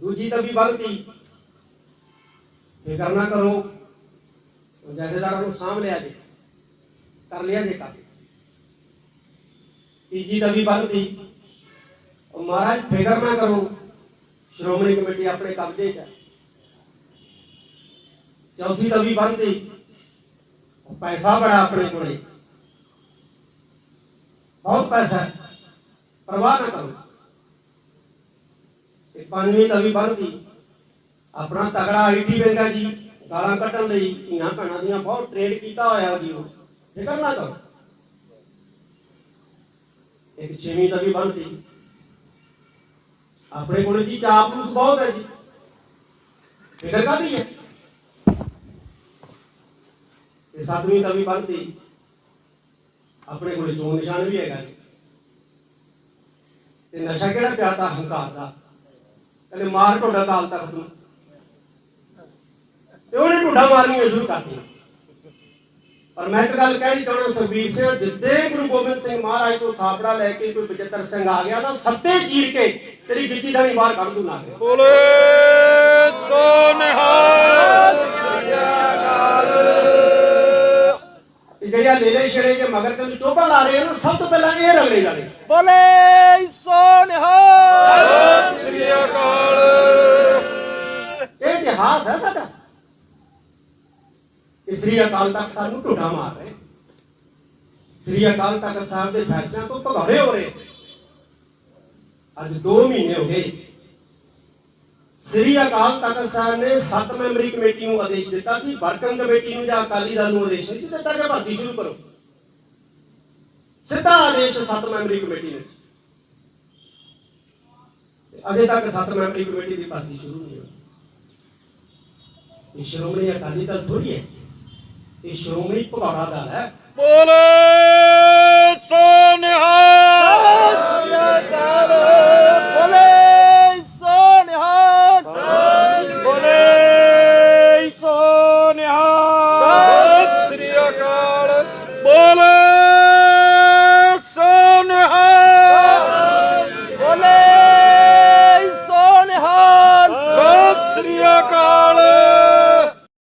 ਦੂਜੀ ਤਵੀ ਬਣਦੀ ਫਿਕਰ ਨਾ ਕਰੋ। ਉਹ ਜਥੇਦਾਰਾਂ ਨੂੰ ਸਾਂਭ ਲਿਆ ਜੇ। ਕਰ ਲਿਆ ਜੇ ਕੰਮ। ਤੀਜੀ ਤਵੀ ਬਣਦੀ ਉਹ ਮਹਾਰਾਜ, ਫਿਕਰ ਨਾ ਕਰੋ। ਸ਼੍ਰੋਮਣੀ ਕਮੇਟੀ ਆਪਣੇ ਕਬਜ਼ੇ 'ਚ ਹੈ। ਚੌਥੀ ਤਵੀ ਬਣਦੀ ਉਹ ਪੈਸਾ ਬੜਾ ਆਪਣੇ ਕੋਲੇ। ਬਹੁਤ ਪੈਸਾ ਹੈ। ਪਰਵਾਹ ਨਾ ਕਰੋ। ਪੰਜਵੀਂ ਤਵੀ ਬਣਦੀ ਆਪਣਾ ਤਗੜਾ ਆਈਟੀ ਬੰਦਾ ਜੀ, ਗਾਲਾਂ ਕੱਢਣ ਲਈ ਧੀਆਂ ਭੈਣਾਂ ਦੀਆਂ ਬਹੁਤ ਟ੍ਰੇਡ ਕੀਤਾ ਹੋਇਆ ਜੀ ਉਹ। ਫਿਕਰ ਨਾ ਕਰੋ। ਇੱਕ ਛੇਵੀਂ ਤਵੀ ਬਣਦੀ ਆਪਣੇ ਕੋਲੇ ਜੀ ਚਾਪਲੂਸ ਬਹੁਤ ਹੈ ਜੀ। ਫਿਕਰ ਕਾਦੀ ਹੈ? ਤੇ ਸੱਤਵੀਂ ਤਵੀ ਬਣਦੀ ਆਪਣੇ ਕੋਲ ਚੋਣ ਨਿਸ਼ਾਨ ਵੀ ਹੈਗਾ ਜੀ। ਤੇ ਨਸ਼ਾ ਕਿਹੜਾ ਪਿਆਦਾ ਹੰਕਾਰ ਦਾ। ਕਹਿੰਦੇ ਮਾਰ ਢੋਡਾ ਕਾਲ ਤੱਕ ਨੂੰ। ਤੇ ਉਹਨੇ ਢੋਡਾ ਮਾਰਨੀਆਂ ਸ਼ੁਰੂ ਕਰਤੀਆਂ। ਪਰ ਮੈਂ ਇੱਕ ਗੱਲ ਕਹਿਣੀ ਚਾਹਣਾ ਸੁਖਬੀਰ ਸਿੰਘ ਜਿੱਦੇ ਗੁਰੂ ਗੋਬਿੰਦ ਸਿੰਘ ਮਹਾਰਾਜ ਤੋਂ ਥਾਪੜਾ ਲੈ ਕੇ ਕੋਈ ਬਚਿੱਤਰ ਸਿੰਘ ਆ ਗਿਆ ਨਾ ਸੱਤੇ ਚੀਰ ਕੇ ਤੇਰੀ ਗਿੱਚੀ ਦਾਣੀ ਬਾਹਰ ਕੱਢ ਦੂ ਨਾ ਬੋਲੇ ਸੋ ਨਿਹਾਲ। ਤੇ ਜਿਹੜਿਆ ਲੇਲੇ ਛੇੜੇ ਜੇ ਮਗਰ ਤੈਨੂੰ ਚੋਭਾ ਲਾ ਰਹੇ ਆ ਨਾ ਸਭ ਤੋਂ ਪਹਿਲਾਂ ਇਹ ਰਗੜੇ ਜਾਣੇ। ਬੋਲੇ ਸੋ ਨਿਹਾਲ। ਇਤਿਹਾਸ ਹੈ ਸਾਡਾ। ਸ੍ਰੀ ਅਕਾਲ ਤਖਤ ਸਾਹਿਬ ਨੂੰ ਢੋਡਾ ਮਾਰ ਰਹੇ। ਸ੍ਰੀ ਅਕਾਲ ਤਖਤ ਸਾਹਿਬ ਦੇ ਫੈਸਲਿਆਂ ਤੋਂ ਭਗੌੜੇ ਹੋ ਰਹੇ। ਅੱਜ 2 ਮਹੀਨੇ ਹੋ ਗਏ। ਸ੍ਰੀ ਅਕਾਲ ਤਖਤ ਸਾਹਿਬ ਨੇ 7 ਮੈਂਬਰੀ ਕਮੇਟੀ ਨੂੰ ਆਦੇਸ਼ ਦਿੱਤਾ ਸੀ। ਵਰਕਿੰਗ ਕਮੇਟੀ ਨੂੰ ਜਾਂ ਅਕਾਲੀ ਦਲ ਨੂੰ ਆਦੇਸ਼ ਨਹੀਂ ਸੀ ਦਿੱਤਾ। ਕਿ ਭਰਤੀ ਸ਼ੁਰੂ ਕਰੋ। ਸਿੱਧਾ ਆਦੇਸ਼ 7 ਮੈਂਬਰੀ ਕਮੇਟੀ ਨੇ ਅਜੇ ਤੱਕ 7 ਮੈਂਬਰੀ ਕਮੇਟੀ ਦੀ ਭਰਤੀ ਸ਼ੁਰੂ ਨਹੀਂ ਹੋਈ। ਇਹ ਸ਼੍ਰੋਮਣੀ ਅਕਾਲੀ ਦਲ ਥੋੜੀ ਹੈ। ਇਹ ਸ਼੍ਰੋਮਣੀ ਭਗੌੜਾ ਦਲ ਹੈ। ਬੋਲੇ।